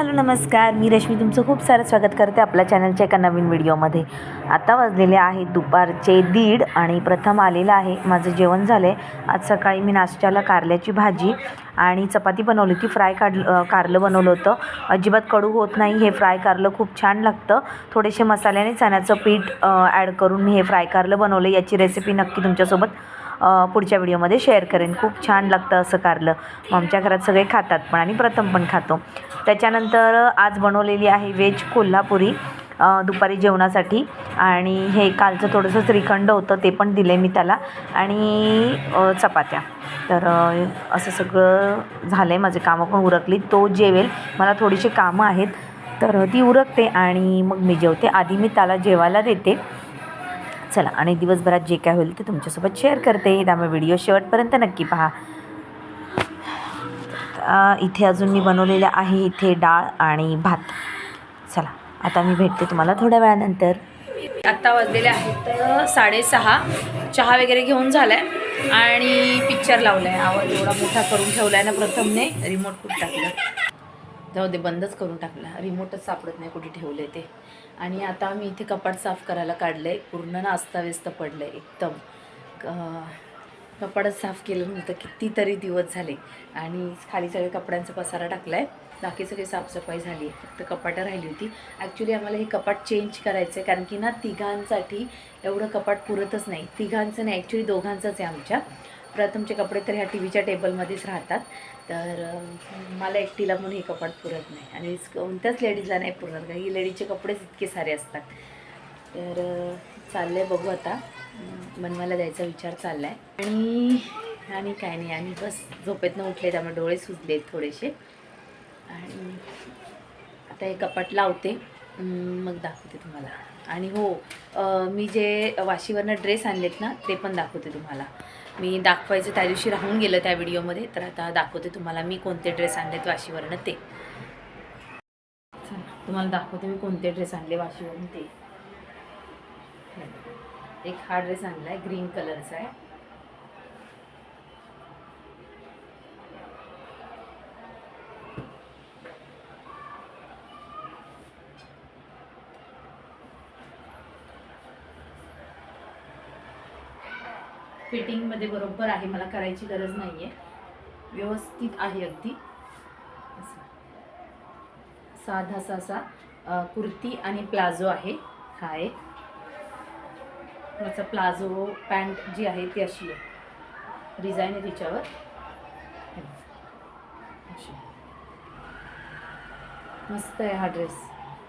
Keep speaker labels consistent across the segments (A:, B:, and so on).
A: Hello नमस्कार. मी रश्मी तुमचं खूप सारं स्वागत करते आपल्या चॅनलच्या एका नवीन व्हिडिओमध्ये. आता वाजलेले आहेत दुपारचे दीड आणि प्रथम आलेलं आहे. माझं जेवण झालं आहे आज सकाळी मी नाश्त्याला कारल्याची भाजी आणि चपाती बनवली होती. फ्राय काढ कारलं बनवलं होतं. अजिबात कडू होत नाही. हे फ्राय कारलं खूप छान लागतं. थोडेसे मसाल्याने चण्याचं पीठ ॲड करून मी हे फ्राय कारलं बनवलं याची रेसिपी नक्की तुमच्यासोबत पुढच्या व्हिडिओमध्ये शेअर करेन. खूप छान लागतं असं कारलं. मग आमच्या घरात सगळे खातात पण आणि प्रथम पण खातो. त्याच्यानंतर आज बनवलेली आहे व्हेज कोल्हापुरी दुपारी जेवणासाठी. आणि हे कालचं थोडंसं श्रीखंड होतं ते पण दिले मी त्याला. आणि चपात्या. तर असं सगळं झालं आहे माझे कामं पण उरकली तो जेवेल. मला थोडीशी कामं आहेत. तर ती उरकते आणि मग मी जेवते. आधी मी त्याला जेवायला देते. चला आणि दिवसभरात जे काय होईल ते तुमच्यासोबत शेअर करते. त्यामुळे व्हिडिओ शेवटपर्यंत नक्की पहा. इथे अजून मी बनवलेलं आहे इथे डाळ आणि भात. चला आता मी भेटते तुम्हाला थोड्या वेळानंतर.
B: आत्ता वाजलेले आहेत साडेसहा. चहा वगैरे घेऊन झाला आहे आणि पिक्चर लावलाय. आवाज एवढा मोठा करून ठेवला आहे ना प्रथमने रिमोट खूप टाकलं. जाऊ दे बंदच करून टाकला. रिमोटच सापडत नाही कुठे ठेवले ते. आणि आता मी इथे कपाट साफ करायला काढलं आहे पूर्ण ना अस्ताव्यस्त आहे एकदम. क- कपाटच साफ केलं नव्हतं कितीतरी दिवस झाले. आणि खाली सगळे कपड्यांचा पसारा टाकला आहे बाकी सगळी साफसफाई झाली आहे. फक्त कपाटं राहिली होती. ॲक्च्युली आम्हाला हे कपाट चेंज करायचं आहे कारण की ना तिघांसाठी एवढं कपाट पुरतच नाही. तिघांचं नाही. ॲक्च्युली दोघांचंच आहे आमच्या. प्रथमचे कपडे तर ह्या टी व्हीच्या टेबलमध्येच राहतात. तर मला एकटीला म्हणून हे कपाट पुरत नाही. आणि कोणत्याच लेडीजला नाही पुरणार कारण ही लेडीजचे कपडेच इतके सारे असतात. तर चाललं चाललंय बघू आता. अं, मनवाला द्यायचा विचार चाललाय. आणि आणि काय नाही आणि बस झोपेतनं उठले त्यामुळे डोळे सुजलेत थोडेसे. आणि आता हे कपाट लावते. मग दाखवते तुम्हाला. आणि हो मी जे वाशीवरनं ड्रेस आणलेत ना ते पण दाखवते तुम्हाला. मी दाखवायचं त्या दिवशी राहून गेलं त्या व्हिडिओमध्ये. तर आता दाखवते तुम्हाला मी कोणते ड्रेस आणलेत वाशीवरनं ते. चला, तुम्हाला दाखवते मी कोणते ड्रेस आणले वाशीवरून ते. एक हा ड्रेस आणला आहे ग्रीन कलरचा आहे. फिटिंगमध्ये बरोबर आहे मला करायची गरज नाही आहे व्यवस्थित आहे अगदी. असं. साधासा असा कुर्ती आणि प्लाझो आहे. हा एक. याचा प्लाझो पॅन्ट जी आहे ती अशी आहे. डिझाईन आहे तिच्यावर. अशी. मस्त आहे हा ड्रेस.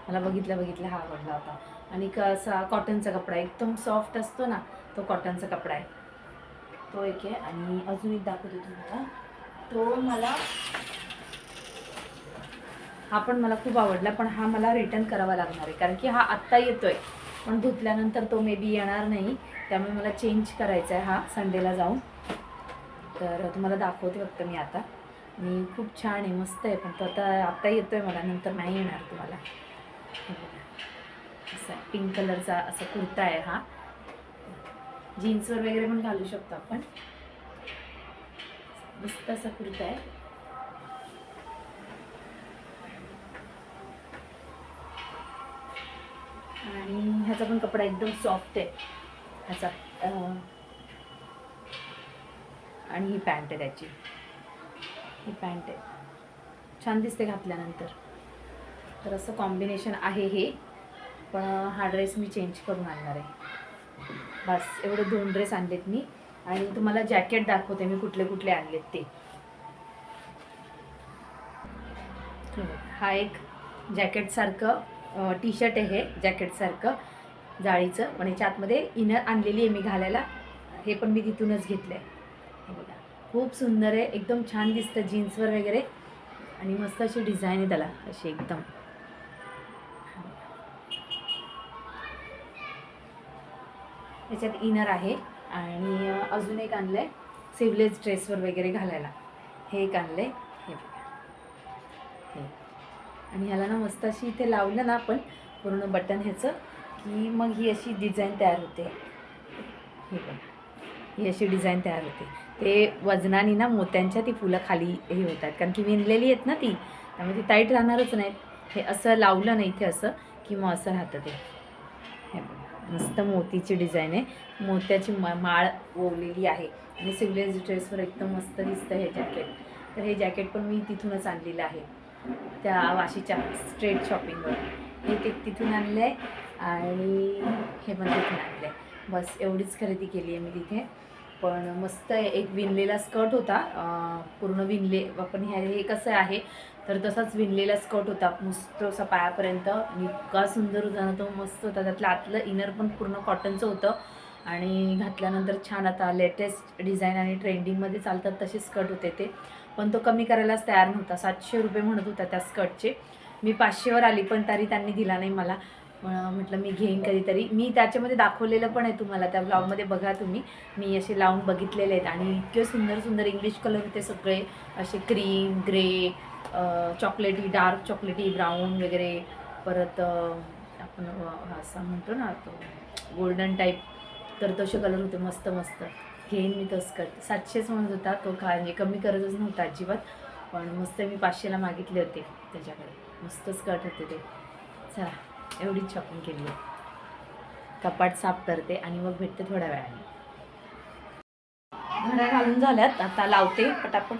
B: मला बघितला बघितला हा आवडला होता. आणि कसा कॉटनचा कपडा आहे. एकदम सॉफ्ट असतो ना तो कॉटनचा कपडा आहे. तो एक आहे आणि अजून एक दाखवते तुम्हाला. तो मला हा पण मला खूप आवडला पण हा मला रिटर्न करावा लागणार आहे कारण की हा आत्ता येतोय. पण धुतल्यानंतर तो मे बी येणार नाही त्यामुळे मला चेंज करायचा आहे हा संडेला जाऊन. तर तुम्हाला दाखवते फक्त मी आता. मी खूप छान आहे मस्त आहे पण तो आता आत्ता येतो आहे मला नंतर नाही येणार तुम्हाला. असा पिंक कलरचा असा कुर्ता आहे हा. जीन्सवर वगैरे पण घालू शकतो आपण. मस्त असा कुर्ता आहे. आणि ह्याचा पण कपडा एकदम सॉफ्ट आहे. ह्याचा आणि ही पॅन्ट आहे त्याची. ही पॅन्ट आहे. छान दिसते घातल्यानंतर. तर असं कॉम्बिनेशन आहे हे. पण हा ड्रेस मी चेंज करून आणणार आहे. बस एवढे दोन ड्रेस आणलेत मी. आणि तुम्हाला जॅकेट दाखवते मी कुठले कुठले आणलेत ते. हा एक जॅकेटसारखं टी शर्ट आहे हे जॅकेटसारखं जाळीचं. पण याच्या आतमध्ये इनर आणलेली आहे मी घालायला. हे पण मी तिथूनच घेतलं आहे हे बघा खूप सुंदर आहे. एकदम छान दिसतं जीन्सवर वगैरे. आणि मस्त अशी डिझाईन आहे त्याला अशी एकदम. त्याच्यात इनर आहे आणि अजून एक आणलं आहे सिवलेस ड्रेसवर वगैरे घालायला. हे एक आणलं आहे हे बघा. हे. आणि ह्याला ना मस्त अशी इथे लावलं ना आपण पूर्ण बटन ह्याचं की मग ही अशी डिझाईन तयार होते. हे बघा. ही अशी डिझाईन तयार होते. ते वजनाने ना मोत्यांच्या ती फुलं खाली हे होतात. कारण की विणलेली आहेत ना ती त्यामुळे ती टाईट राहणारच नाहीत. हे असं लावलं ना इथे असं की मग असं राहतं ते. हे बघा. मस्त मोतीची डिझाईन आहे. मोत्याची मा माळ ओवलेली आहे. आणि सिव्हिलाइज ड्रेसवर एकदम मस्त दिसतं हे जॅकेट. तर हे जॅकेट पण मी तिथूनच आणलेलं आहे. त्या वाशीच्या स्ट्रेट शॉपिंगवर. हे ते तिथून आणलं आहे आणि हे पण तिथून आणलं आहे बस एवढीच खरेदी केली आहे मी तिथे. पण मस्त एक विणलेला स्कर्ट होता. पूर्ण विणले आपण ह्या हे कसं आहे? तर तसाच विणलेला स्कर्ट होता मस्त असा पायापर्यंत. आणि इतका सुंदर होता ना तो मस्त होता. त्यातलं आतलं इनर पण पूर्ण कॉटनचं होतं. आणि घातल्यानंतर छान आता लेटेस्ट डिझाईन आणि ट्रेंडिंगमध्ये चालतात तसे स्कर्ट होते ते. पण तो कमी करायलाच तयार नव्हता. सातशे रुपये म्हणत होता त्या स्कर्टचे. मी पाचशेवर आली पण तरी त्यांनी दिला नाही मला. म्हटलं मी घेईन कधीतरी. मी त्याच्यामध्ये दाखवलेलं पण आहे तुम्हाला. त्या ब्लॉगमध्ये बघा तुम्ही. मी असे लावून बघितलेले आहेत. आणि इतके सुंदर सुंदर इंग्लिश कलर होते सगळे. असे क्रीम ग्रे चॉकलेटी डार्क चॉकलेटी ब्राऊन वगैरे परत आपण असा असं म्हणतो ना तो गोल्डन टाईप तर तसे कलर होते मस्त मस्त. घेईन मी तसं करते. सातशेच म्हणत होता तो खा म्हणजे कमी करतच नव्हता अजिबात पण मस्त मी पाचशेला मागितले होते त्याच्याकडे. मस्त स्कर्ट होते ते. चला एवढीच शॉपिंग केली आहे. कपाट साफ करते आणि मग भेटते थोड्या वेळाने. घड्या घालून झाल्यात आता लावते पटापट.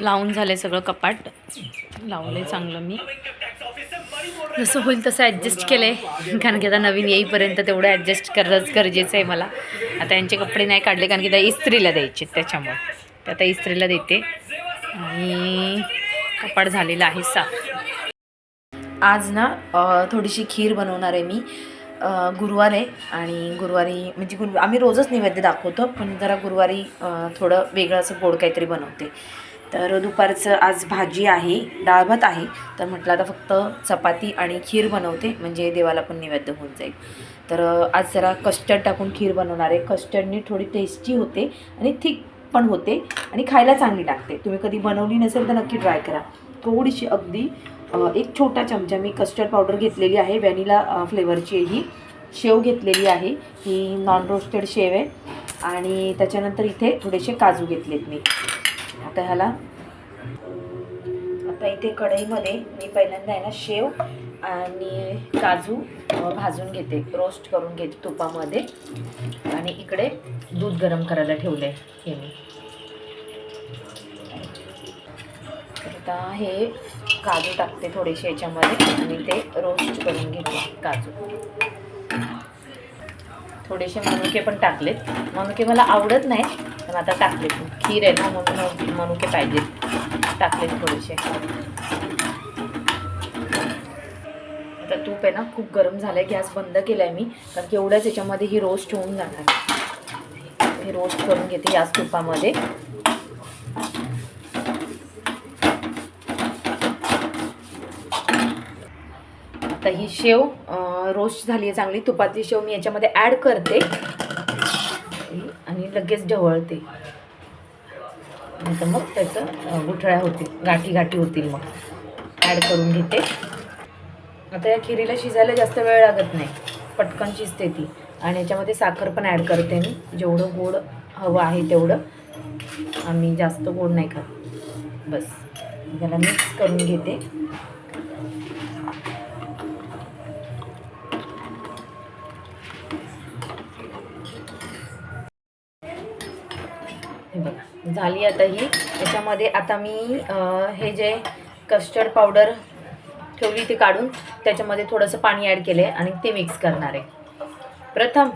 B: लावून झाले सगळं कपाट. लावलंय चांगलं मी. जसं होईल तसं ॲडजस्ट केलं आहे कारण की आता नवीन येईपर्यंत तेवढं ॲडजस्ट करणंच गरजेचं आहे मला. आता यांचे कपडे नाही काढले कारण की त्या इस्त्रीला द्यायचे त्याच्यामुळे. तर आता इस्त्रीला देते. आणि कपाट झालेला आहे साफ. आज ना थोडीशी खीर बनवणार आहे मी. गुरुवार आहे आणि गुरुवारी म्हणजे गुरु आम्ही रोजच नैवेद्य दाखवतो पण जरा गुरुवारी थोडं वेगळं असं गोड काहीतरी बनवते. तर दुपारचं आज भाजी आहे डाळ भात आहे. तर म्हटलं आता फक्त चपाती आणि खीर बनवते म्हणजे देवाला पण नैवेद्य होऊन जाईल. तर आज जरा कस्टर्ड टाकून खीर बनवणार आहे. कस्टर्डनी थोडी टेस्टी होते आणि थिक पण होते आणि खायला चांगली लागते. तुम्ही कधी बनवली नसेल तर नक्की ट्राय करा. थोडीशी अगदी एक छोटा चमचा मी कस्टर्ड पावडर घेतलेली आहे. व्हॅनिला फ्लेवरची ही शेव घेतलेली आहे. ही नॉन रोस्टेड शेव आहे. आणि त्याच्यानंतर इथे थोडेसे काजू घेतलेत मी. आता ह्याला. आता इथे कढईमध्ये मी पहिल्यांदा आहे ना शेव आणि काजू भाजून घेते. रोस्ट करून घेते तुपामध्ये. आणि इकडे दूध गरम करायला ठेवलं आहे हे मी. तर आता हे काजू टाकते थोडेसे याच्यामध्ये आणि ते रोस्ट करून घेते काजू. थोडेसे मनुके पण टाकलेत. मनुके मला आवडत नाही पण आता टाकलेत. खीर आहे ना म्हणून मनुके पाहिजेत. टाकलेत थोडेसे. आता तूप आहे ना खूप गरम झालं आहे गॅस बंद केला आहे मी. कारण की एवढ्याच याच्यामध्ये ही रोस्ट होऊन जाणार. हे रोस्ट करून घेते याच तुपामध्ये. आता ही शेव रोस्ट झाली आहे चांगली. तुपातली शेव मी याच्यामध्ये ॲड करते. आणि लगेच ढवळते. नाही मग त्याचं गुठळ्या होतील. गाठी गाठी होतील मग. ॲड करून घेते. आता या खिरीला शिजायला जास्त वेळ लागत नाही. पटकन शिजते ती. आणि याच्यामध्ये साखर पण ॲड करते मी. जेवढं गोड हवं आहे तेवढं. आम्ही जास्त गोड नाही खात. बस. त्याला मिक्स करून घेते. झाली आता ही. याच्यामध्ये आता मी हे जे कस्टर्ड पावडर ठेवली ती काढून त्याच्यामध्ये थोडंसं पाणी ॲड केलं आहे आणि ते मिक्स करणार आहे. प्रथम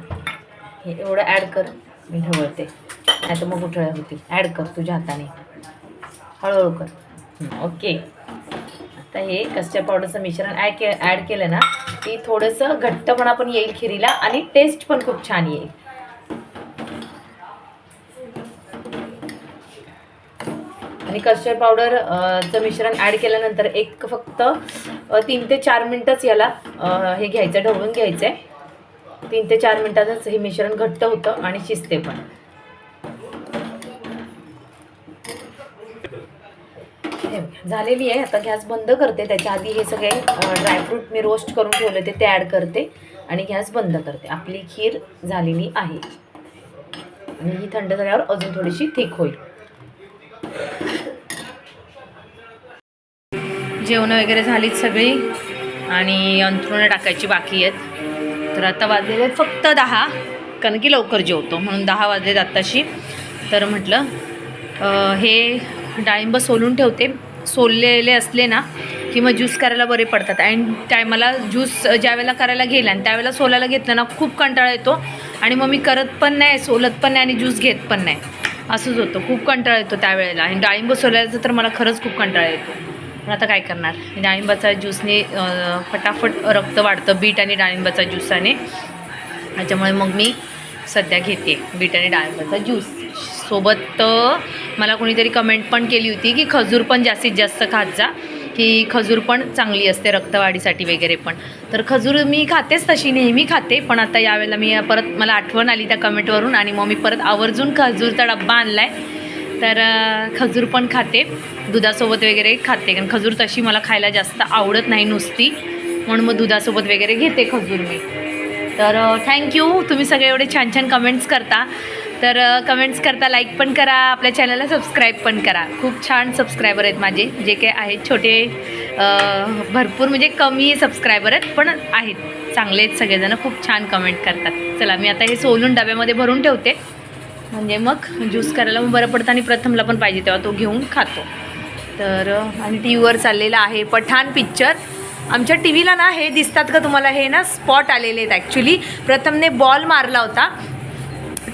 B: हे एवढं ॲड कर. मी ढवळते. नाही तर मग उठळ होती ॲड कर तुझ्या हाताने. हळूहळू कर. ओके आता हे कस्टर्ड पावडरचं मिश्रण ॲड के ॲड केलं ना की थोडंसं घट्टपणा पण येईल खिरीला आणि टेस्ट पण खूप छान येईल. आणि कस्टर्ड पावडरचं मिश्रण ॲड केल्यानंतर एक फक्त तीन ते चार मिनटंच याला हे घ्यायचं ढवळून घ्यायचं आहे तीन ते चार मिनटातच हे मिश्रण घट्ट होतं आणि शिजते पण. झालेली आहे. आता गॅस बंद करते. त्याच्या आधी हे सगळे ड्रायफ्रूट मी रोस्ट करून ठेवले ते ते ॲड करते आणि गॅस बंद करते. आपली खीर झालेली आहे. आणि ही थंड झाल्यावर अजून थोडीशी थिक होईल. जेवणं वगैरे झालीत सगळी आणि अंथरुणं टाकायची बाकी आहेत. तर आता वाजलेले आहेत फक्त दहा कारण की लवकर जेवतो म्हणून दहा वाजलेत आत्ताशी. तर म्हटलं हे डाळिंब सोलून ठेवते. सोललेले असले ना की मग ज्यूस करायला बरे पडतात. आणि टायमाला ज्यूस ज्यावेळेला करायला गेला आणि त्यावेळेला सोलायला घेतलं ना खूप कंटाळा येतो. आणि मग मी करत पण नाही सोलत पण नाही आणि ज्यूस घेत पण नाही. असंच होतं. खूप कंटाळा येतो त्यावेळेला. आणि डाळिंब सोलायचं तर मला खरंच खूप कंटाळा येतो. पण आता काय करणार? डाळिंबाचा ज्यूसने फटाफट रक्त वाढतं बीट आणि डाळिंबाचा ज्यूसाने. त्याच्यामुळे मग मी सध्या घेते बीट आणि डाळिंबाचा ज्यूस. सोबत मला कोणीतरी कमेंट पण केली होती की खजूर पण जास्तीत जास्त खात जा की खजूर पण चांगली असते रक्तवाढीसाठी वगैरे पण. तर खजूर मी खातेच तशी नेहमी खाते पण आता यावेळेला मी परत मला आठवण आली त्या कमेंटवरून आणि मग मी परत आवर्जून खजूरचा डब्बा आणला आहे तर खजूर पण खाते. दुधासोबत वगैरे खाते. कारण खजूर तशी मला खायला जास्त आवडत नाही नुसती. म्हणून मग दुधासोबत वगैरे घेते खजूर मी. तर थँक्यू तुम्ही सगळे एवढे छान छान कमेंट्स करता. तर कमेंट्स करता लाईक पण करा. आपल्या चॅनलला सबस्क्राईब पण करा. खूप छान सबस्क्रायबर आहेत माझे. जे काही आहेत छोटे भरपूर म्हणजे कमी सबस्क्रायबर आहेत पण आहेत. चांगले आहेत सगळेजण. खूप छान कमेंट करतात. चला मी आता हे सोलून डब्यामध्ये भरून ठेवते. म्हणजे मग ज्यूस करायला मग बरं पडतं आणि प्रथमला पण पाहिजे तेव्हा तो घेऊन खातो. तर आणि टी व्हीवर चाललेला आहे पठाण पिक्चर. आमच्या टी व्हीला ना हे दिसतात का तुम्हाला? हे ना स्पॉट आलेले आहेत ॲक्च्युली प्रथमने बॉल मारला होता.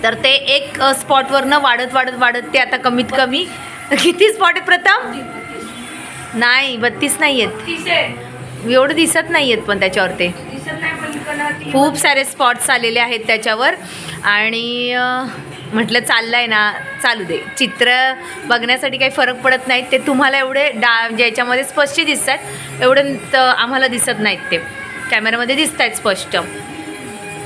B: तर ते एक स्पॉटवरनं वाढत वाढत वाढत ते आता कमीत कमी किती स्पॉट आहेत प्रथम? नाही बत्तीस नाही आहेत. एवढं दिसत नाही आहेत पण त्याच्यावर ते. खूप सारे स्पॉट्स आलेले आहेत त्याच्यावर. आणि म्हटलं चाललं आहे ना चालू दे. चित्र बघण्यासाठी काही फरक पडत नाहीत ते तुम्हाला एवढे डा म्हणजे ज्याच्यामध्ये स्पष्ट दिसतात एवढं आम्हाला दिसत नाहीत ते. कॅमेऱ्यामध्ये दिसत आहेत स्पष्ट.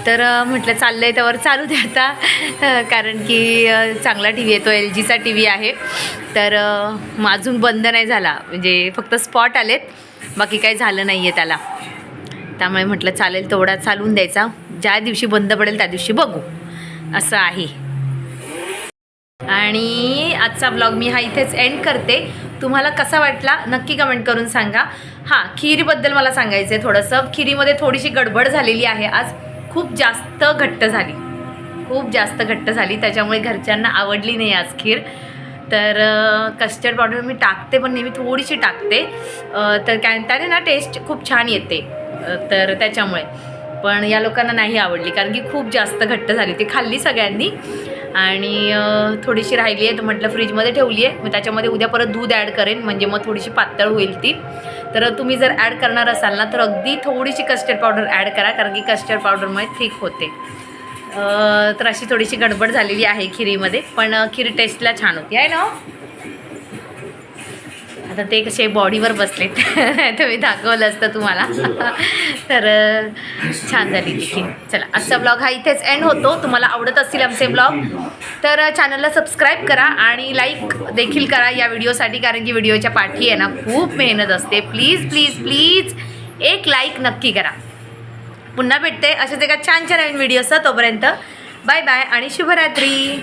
B: तर म्हटलं चाललं आहे त्यावर चालू दे आता कारण की चांगला टी व्ही येतो एल जीचा टी व्ही आहे. तर अजून बंद नाही झाला म्हणजे फक्त स्पॉट आलेत बाकी काही झालं नाही आहे त्याला. त्यामुळे म्हटलं चालेल तेवढा चालवून द्यायचा. ज्या दिवशी बंद पडेल त्या दिवशी बघू. असं आहे. आणि आजचा ब्लॉग मी हा इथेच एंड करते. तुम्हाला कसा वाटला नक्की कमेंट करून सांगा. हां खिरीबद्दल मला सांगायचं आहे थोडंसं. खिरीमध्ये थोडीशी गडबड झालेली आहे. आज खूप जास्त घट्ट झाली. खूप जास्त घट्ट झाली. त्याच्यामुळे घरच्यांना आवडली नाही आज खीर. तर कस्टर्ड पावडर मी टाकते पण नेहमी थोडीशी टाकते. तर काय त्याने ना टेस्ट खूप छान येते. तर त्याच्यामुळे. पण या लोकांना नाही आवडली कारण की खूप जास्त घट्ट झाली. ती खाल्ली सगळ्यांनी. आणि थोडीशी राहिली आहे तर म्हटलं फ्रीजमध्ये ठेवली आहे. मग त्याच्यामध्ये उद्या परत दूध ॲड करेन म्हणजे मग थोडीशी पातळ होईल ती. तर तुम्ही जर ॲड करणार असाल ना तर अगदी थोडीशी कस्टर्ड पावडर ॲड करा कारण की कस्टर्ड पावडरमुळे थिक होते. तर अशी थोडीशी गडबड झालेली आहे खिरीमध्ये पण खीर टेस्टला छान होती. आहे ना? आता ते कसे बॉडीवर बसलेत. तर मी दाखवलं असतं तुम्हाला. तर छान झाली देखील चला आजचा ब्लॉग हा इथेच एंड होतो. तुम्हाला आवडत असतील आमचे ब्लॉग तर चॅनलला सबस्क्राईब करा आणि लाईक देखील करा या व्हिडिओसाठी कारण की व्हिडिओच्या पाठी आहे ना खूप मेहनत असते. प्लीज प्लीज प्लीज एक लाईक नक्की करा. पुन्हा भेटते अशाच एका छान छान नवीन व्हिडिओ तोपर्यंत. बाय बाय आणि शुभरात्री.